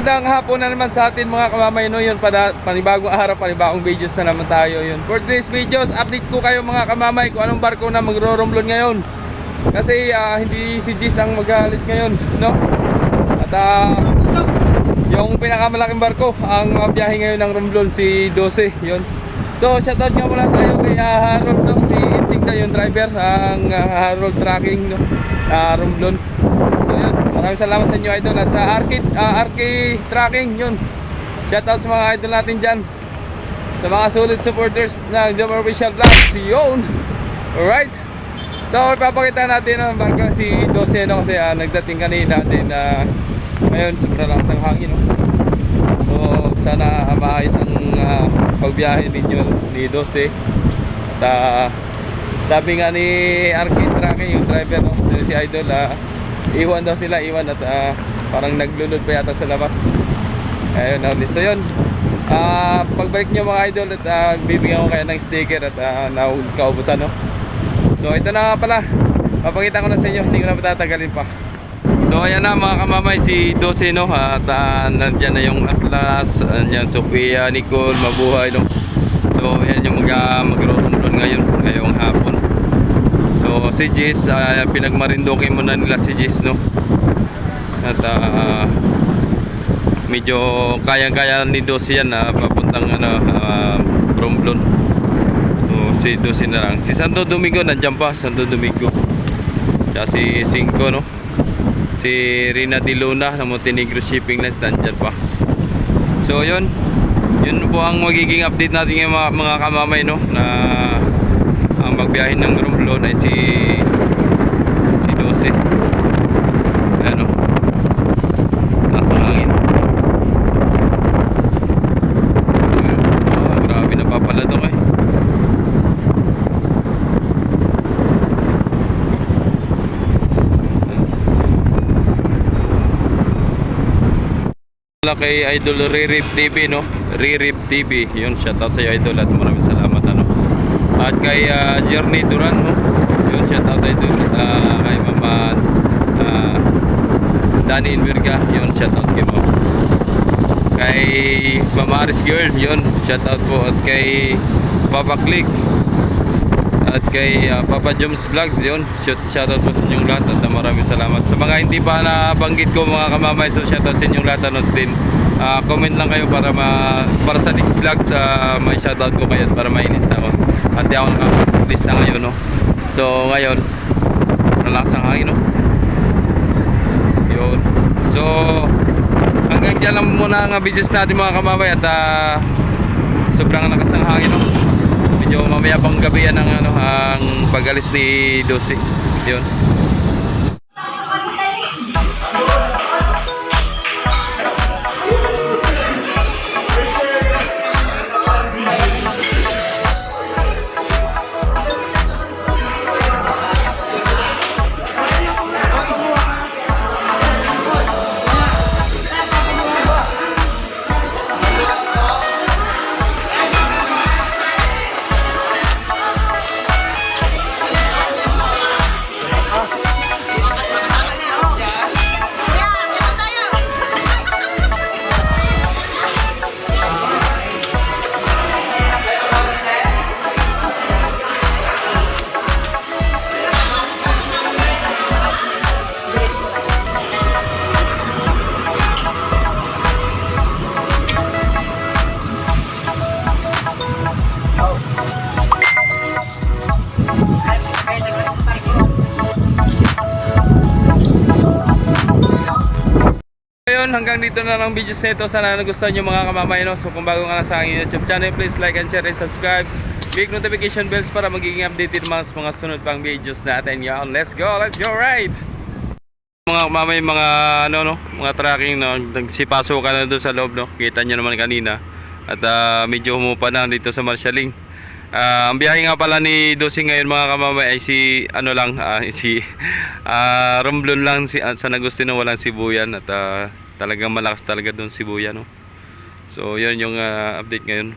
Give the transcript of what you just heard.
Magandang hapon na naman sa atin mga kamamayno yun pada, panibagong araw, panibagong videos na naman tayo. Yun For today's videos, update ko kayo mga kamamay kung anong barko na magro-romblon ngayon. Kasi ah, hindi si Jis ang mag-aalis ngayon, no? At ah, yung pinakamalaking barko ang uh, biyahe ngayon ng romblon si 12, yun. So shoutout nga muna tayo kay ah, Harold no, si Intig na yung driver ang ah, Harold Tracking no, ah, romblon. So yun, maraming salamat sa inyo idol at sa Arcade, ah, Arcade Tracking yun. Shoutout sa mga idol natin dyan. Sa mga solid supporters ng Jomar Official Vlogs, yun. Alright. So ipapakita natin ang barko si 12 no, kasi ah, nagdating kanina din na ngayon sobrang lakas ng hangin no. So sana maayos ang ah, pagbiyahe ninyo ni 12. At ah, sabi nga ni Arcade Tracking yung driver no, si, si Idol ah, iwan daw sila, iwan at ah, parang naglulod pa yata sa labas. Ayun, no. so yun. Ah, pagbalik nyo mga idol at ah, bibigyan ko kayo ng sticker at uh, kaubusan no. So ito na nga pala. Papakita ko na sa inyo, hindi ko na patatagalin pa. So ayan na mga kamamay si 12 no at uh, nandyan na yung Atlas, andyan Sofia, Nicole, Mabuhay no. So ayan yung mga magro-romblon ngayon, ngayong hapon. So si Jis, uh, pinagmarindoke muna nila si Jis no. At ah, medyo kayang-kaya ni 12 yan na papuntang ano, uh, si 12 na lang. Si Santo Domingo nandiyan pa, Santo Domingo. Tsaka si 5 no. Si Rina Di Luna ng Montenegro Shipping Lines nandiyan pa. So yun. Yun po ang magiging update natin ng mga, mga kamamay no na ang magbiyahe ng Romblon ay si Wala kay Idol Ririp TV no? Ririp TV yun shoutout sa iyo Idol at maraming salamat ano? At kay ah, Journey Duran no? Yun shoutout Idol ah, kay Mama ah, Dani Inverga yun shoutout kay mo kay Mama Aris Girl yun shoutout po. At kay Papa Click at kay ah, Papa Joms Vlog. Yun shout, shoutout po sa inyong lahat at maraming salamat. Sa mga hindi pa nabanggit ko mga kamamay so shoutout sa inyong lahat ano din. Ah, comment lang kayo para ma para sa next vlog sa may shoutout ko kayo at para mainis na ako. At di ako nakapag-list na ngayon no? So ngayon relax ang hangin no? Yun. So hanggang dyan lang muna ang videos natin mga kamamay at ah, sobrang lakas ng hangin no medyo mamaya pang gabi yan ang, ano, ang pagalis ni Dosi yun Ayun, hanggang dito na lang videos nito. Sana nagustuhan nyo mga kamamay. No? So kung bago ka na sa aking YouTube channel, please like and share and subscribe. Click notification bells para magiging updated mga sa mga sunod pang videos natin. Yan, let's go, let's go right! Mga kamamay, mga ano no, mga tracking no, nagsipaso ka na doon sa loob no. Kita nyo naman kanina. At ah, medyo humupa na dito sa Marshalling. Ah, ang biyahe nga pala ni Dosing ngayon mga kamamay ay si ano lang ah, si ah, Romblon lang si ah, San Agustino walang Sibuyan at ah, talagang malakas talaga doon Sibuyan no. So yun yung ah, update ngayon.